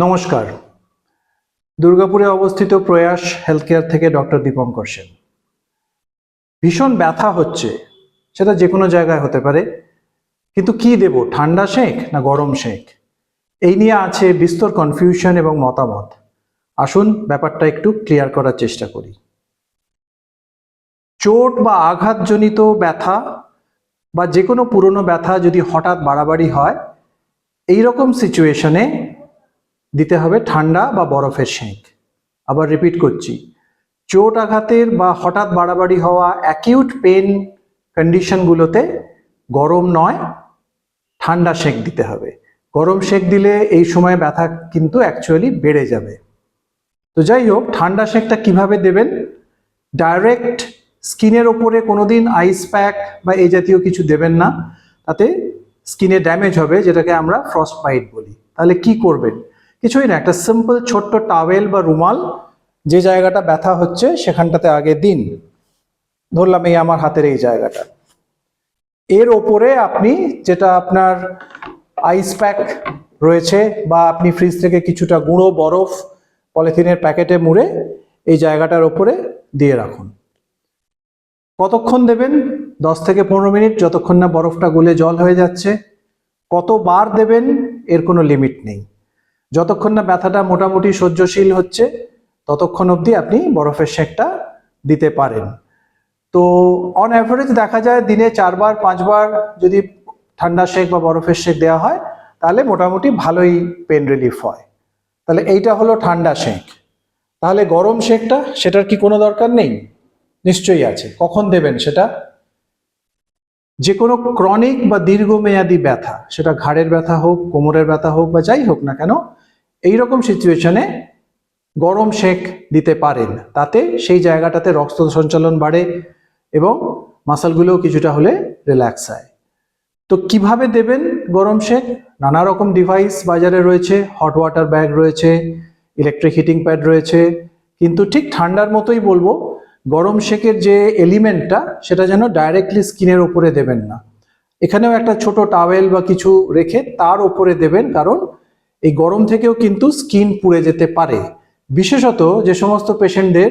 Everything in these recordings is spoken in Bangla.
নমস্কার। দুর্গাপুরে অবস্থিত প্রয়াস হেলথ কেয়ার থেকে ডক্টর দীপঙ্কর সেন। ভীষণ ব্যথা হচ্ছে, সেটা যে কোনো জায়গায় হতে পারে। কিন্তু কি দেব, ঠান্ডা শেক না গরম শেক এই নিয়ে আছে বিস্তর কনফিউশন এবং মতামত। আসুন ব্যাপারটা একটু ক্লিয়ার করার চেষ্টা করি। চোট বা আঘাতজনিত ব্যথা বা যে কোনো পুরনো ব্যথা যদি হঠাৎ বাড়াবাড়ি হয় এই রকম সিচুয়েশনে দিতে হবে ঠান্ডা বা বরফের সেঁক। আবার রিপিট করছি। চোট আঘাতের বা হঠাৎ বাড়াবাড়ি হওয়া অ্যাকিউট পেন কন্ডিশনগুলোতে গরম নয়, ঠান্ডা সেঁক দিতে হবে। গরম সেঁক দিলে এই সময় ব্যথা কিন্তু অ্যাকচুয়ালি বেড়ে যাবে। তো যাই হোক, ঠান্ডা সেঁকটা কীভাবে দেবেন? ডাইরেক্ট স্কিনের ওপরে কোনোদিন আইস প্যাক বা এই জাতীয় কিছু দেবেন না। তাতে স্কিনে ড্যামেজ হবে, যেটাকে আমরা ফ্রস্ট বাইট বলি। তাহলে কি করবেন? কিছুই না, একটা সিম্পল ছোট্ট টাওয়েল বা রুমাল, যে জায়গাটা ব্যথা হচ্ছে সেখানটাতে আগে দিন। ধরলাম এই আমার হাতের এই জায়গাটা। এর ওপরে আপনি যেটা আপনার আইস প্যাক রয়েছে বা আপনি ফ্রিজ থেকে কিছুটা গুঁড়ো, বরফ পলিথিনের প্যাকেটে মুড়ে এই জায়গাটার ওপরে দিয়ে রাখুন। কতক্ষণ দেবেন? দশ থেকে পনেরো মিনিট, যতক্ষণ না বরফটা গলে জল হয়ে যাচ্ছে। কতবার দেবেন? এর কোনো লিমিট নেই। যতক্ষণ না ব্যথাটা মোটামুটি সহ্যশীল হচ্ছে, ততক্ষণ অবধি আপনি বরফের সেঁকটা দিতে পারেন। তো অন অ্যাভারেজ দেখা যায় দিনে চারবার, পাঁচবার যদি ঠান্ডা শেক বা বরফের শেক দেওয়া হয়, তাহলে মোটামুটি ভালোই পেন রিলিফ হয়। তাহলে এইটা হলো ঠান্ডা শেক তাহলে গরম শেকটা সেটার কি কোনো দরকার নেই? নিশ্চয়ই আছে। কখন দেবেন সেটা? যে কোনো ক্রনিক বা দীর্ঘমেয়াদী ব্যথা, সেটা ঘাড়ের ব্যথা হোক, কোমরের ব্যথা হোক বা যাই হোক না কেন এই রকম সিচুয়েশনে গরম শেক দিতে পারেন। তাতে সেই জায়গাটাতে রক্ত সঞ্চালন বাড়ে এবং মাসালগুলোও কিছুটা হলে রিল্যাক্স হয়। তো কীভাবে দেবেন গরম শেক নানা রকম ডিভাইস বাজারে রয়েছে হট ওয়াটার ব্যাগ রয়েছে ইলেকট্রিক হিটিং প্যাড রয়েছে, কিন্তু ঠিক ঠান্ডার মতোই বলব গরম শেকের যে এলিমেন্টটা, সেটা যেন ডাইরেক্টলি স্কিনের ওপরে দেবেন না। এখানেও একটা ছোট টাওয়েল বা কিছু রেখে তার ওপরে দেবেন, কারণ এই গরম থেকেও কিন্তু স্কিন পুড়ে যেতে পারে। বিশেষত যে সমস্ত পেশেন্টদের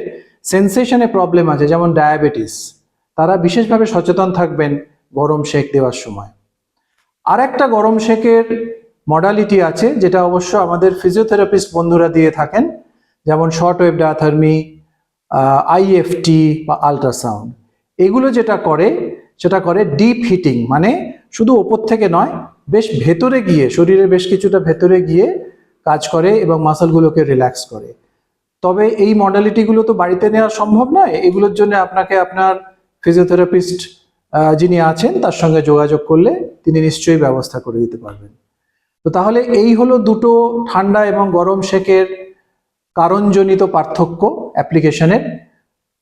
সেন্সেশনে প্রবলেম আছে, যেমন ডায়াবেটিস তারা বিশেষভাবে সচেতন থাকবেন গরম শেক দেওয়ার সময়। আর একটা গরম শেকের মডালিটি আছে, যেটা অবশ্য আমাদের ফিজিওথেরাপিস্ট বন্ধুরা দিয়ে থাকেন, যেমন শর্ট ওয়েভ ডায়াথার্মি আইএফটি বা আল্ট্রাসাউন্ড এগুলো যেটা করে, সেটা করে ডিপ হিটিং মানে শুধু ওপর থেকে নয়, বেশ ভেতরে গিয়ে, শরীরের বেশ কিছুটা ভেতরে গিয়ে কাজ করে এবং মাসলগুলোকে রিল্যাক্স করে। তবে এই মডালিটিগুলো তো বাড়িতে নেওয়া সম্ভব নয়। এগুলোর জন্য আপনাকে আপনার ফিজিওথেরাপিস্ট যিনি আছেন, তার সঙ্গে যোগাযোগ করলে তিনি নিশ্চয়ই ব্যবস্থা করে দিতে পারবেন। তো তাহলে এই হলো দুটো ঠান্ডা এবং গরম শেকের কারণজনিত পার্থক্য অ্যাপ্লিকেশনের।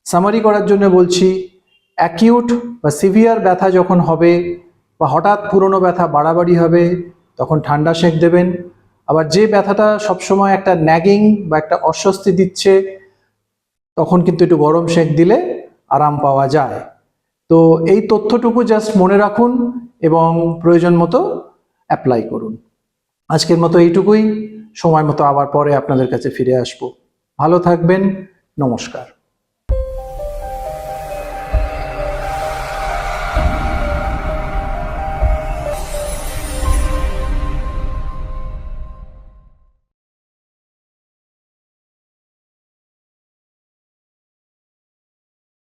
সামারি করার জন্য বলছি অ্যাকিউট বা সিভিয়ার ব্যথা যখন হবে বা হঠাৎ পুরনো ব্যথা বাড়াবাড়ি হবে, তখন ঠান্ডা শেক দেবেন। আবার যে ব্যথাটা সবসময় একটা ন্যাগিং বা একটা অস্বস্তি দিচ্ছে, তখন কিন্তু একটু গরম শেক দিলে আরাম পাওয়া যায়। তো এই তথ্যটুকু জাস্ট মনে রাখুন এবং প্রয়োজন মতো অ্যাপ্লাই করুন। আজকের মতো এইটুকুই। সময় মতো আবার পরে আপনাদের কাছে ফিরে আসব। ভালো থাকবেন নমস্কার।